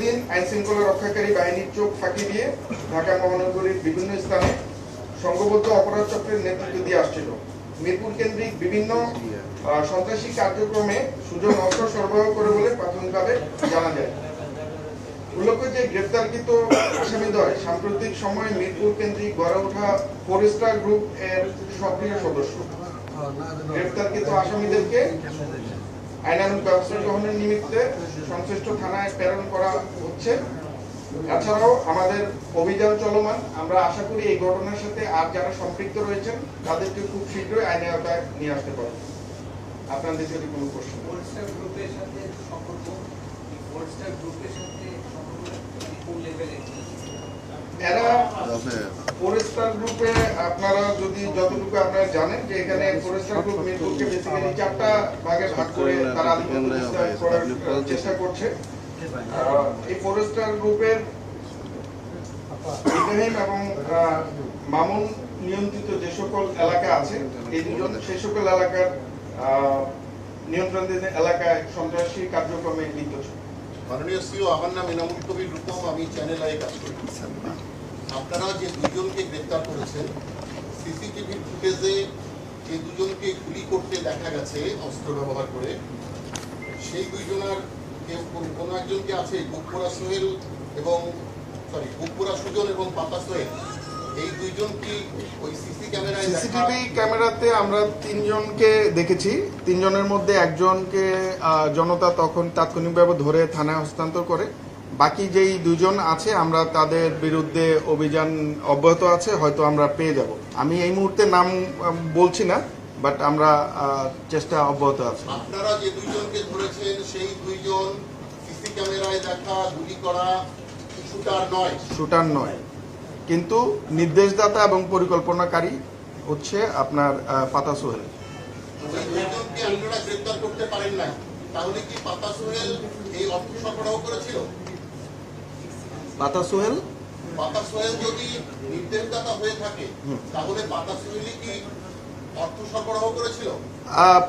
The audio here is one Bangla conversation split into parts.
দীর্ঘদিন আইন শৃঙ্খলা রক্ষাকারী বাহিনীর চোখ ফাঁকি দিয়ে ঢাকা মহানগরীর বিভিন্ন স্থানে সংঘবদ্ধ অপরাধ চক্রের নেতৃত্ব দিয়ে আসছিল। মিরপুর কেন্দ্রিক বিভিন্ন সন্ত্রাসী কার্যক্রমে সুজন অস্ত্র সরবরাহ করে বলে প্রাথমিকভাবে জানা যায়। উল্লেখ্য যে গ্রেপ্তারকৃত আসামিদ্বয় সাম্প্রতিক সময়ে মিরপুর কেন্দ্রিক গড়ে ওঠা ফরেস্টার গ্রুপ এর সক্রিয় সদস্য। গ্রেপ্তারকৃত আসামিদেরকে আইনানুগ ব্যবস্থা গ্রহণের নিমিত্তে সংশ্লিষ্ট থানায় প্রেরণ করা হচ্ছে। এছাড়াও আমাদের অভিযান চলমান। আমরা আশা করি এই ঘটনার সাথে আর যারা সম্পৃক্ত রয়েছেন তাদেরকে খুব শীঘ্রই আইনে আওতায় নিয়ে আসতে পারব। আপনাদের যদি কোনো প্রশ্ন গ্রুপের সাথে সম্পর্ক? গ্রুপের সাথে সম্পর্ক কোন লেভেলে এরা ফরেস্টার গ্রুপে আপনারা যদি যতটুকু আপনারা জানেন যে এখানে ফরেস্টার গ্রুপ মিরপুরকে বেসিক্যালি চারটা ভাগে ভাগ করে তারা চেষ্টা করছে। এই ফরেস্টার গ্রুপের ইব্রাহিম এবং মামুন নিয়ন্ত্রিত যে সকল এলাকা আছে এই দুজন সেই সকল এলাকার আহ, নিয়ন্ত্রণাধীন এলাকায় সন্ত্রাসী কার্যক্রমে লিপ্ত ছিল। মাননীয় সিও আমার নাম এনামুল কবির রূপম আমি চ্যানেল আই কাজ করি। আপনারা যে দুজনকে গ্রেপ্তার করেছেন, সিসিটিভি ফুটেজে যে দুজনকে গুলি করতে দেখা গেছে, অস্ত্র ব্যবহার করে, সেই দুইজনার কোন- একজনকে আছে বুকপুরা সোহেল এবং সরি বুকপুরা সুজন এবং পাতা সোহেল, এই দুইজন কি ওই সিসি ক্যামেরায় সিসিটিভি ক্যামেরাতে আমরা তিনজনকে দেখেছি। তিনজনের মধ্যে একজনকে জনতা তখন তাৎক্ষণিকভাবে ধরে থানায় হস্তান্তর করে। বাকি যেই দুজন আছে আমরা তাদের বিরুদ্ধে অভিযান অব্যাহত আছে হয়তো আমরা পেয়ে যাব। আমি এই মুহূর্তে নাম বলছি না বাট আমরা চেষ্টা অব্যাহত আছে। আপনারা যে দুইজনকে ধরেছেন সেই দুইজন সিসি ক্যামেরায় দেখা গুলি করা শুটার নয়। শুটার নয়। কিন্তু নির্দেশদাতা এবং পরিকল্পনাকারী হচ্ছে আপনার পাতা সোহেল। আপনারা গ্রেপ্তার করতে পারেন নাই তাহলে কি পাতা সোহেল এই অর্থ সরবরাহ করেছিল? পাতা সোহেল? পাতা সোহেল যদি নির্দেশদাতা হয়ে থাকে তাহলে পাতা সোহেলই কি অর্থ সরবরাহ করেছিল?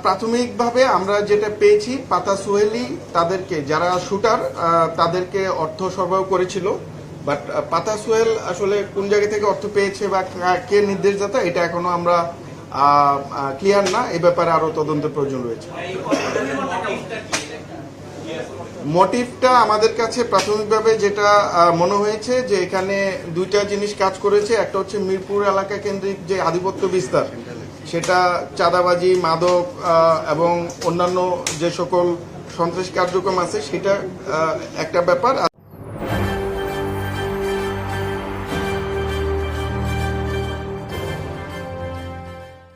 প্রাথমিকভাবে আমরা যেটা পেয়েছি পাতা সোহেলি তাদেরকে যারা শুটার তাদেরকে অর্থ সরবরাহ করেছিল। বাট পাতা সোহেল আসলে কোন জায়গা থেকে অর্থ পেয়েছে বা কে নির্দেশদাতা এটা এখনও আমরা ক্লিয়ার না। এ ব্যাপারে আরও তদন্তের প্রয়োজন রয়েছে। মোটিভটা আমাদের কাছে প্রাথমিকভাবে যেটা মনে হয়েছে যে এখানে দুইটা জিনিস কাজ করেছে। একটা হচ্ছে মিরপুর এলাকা কেন্দ্রিক যে আধিপত্য বিস্তার, সেটা চাঁদাবাজি, মাদক এবং অন্যান্য যে সকল সন্ত্রাস কার্যক্রম আছে, সেটা একটা ব্যাপার।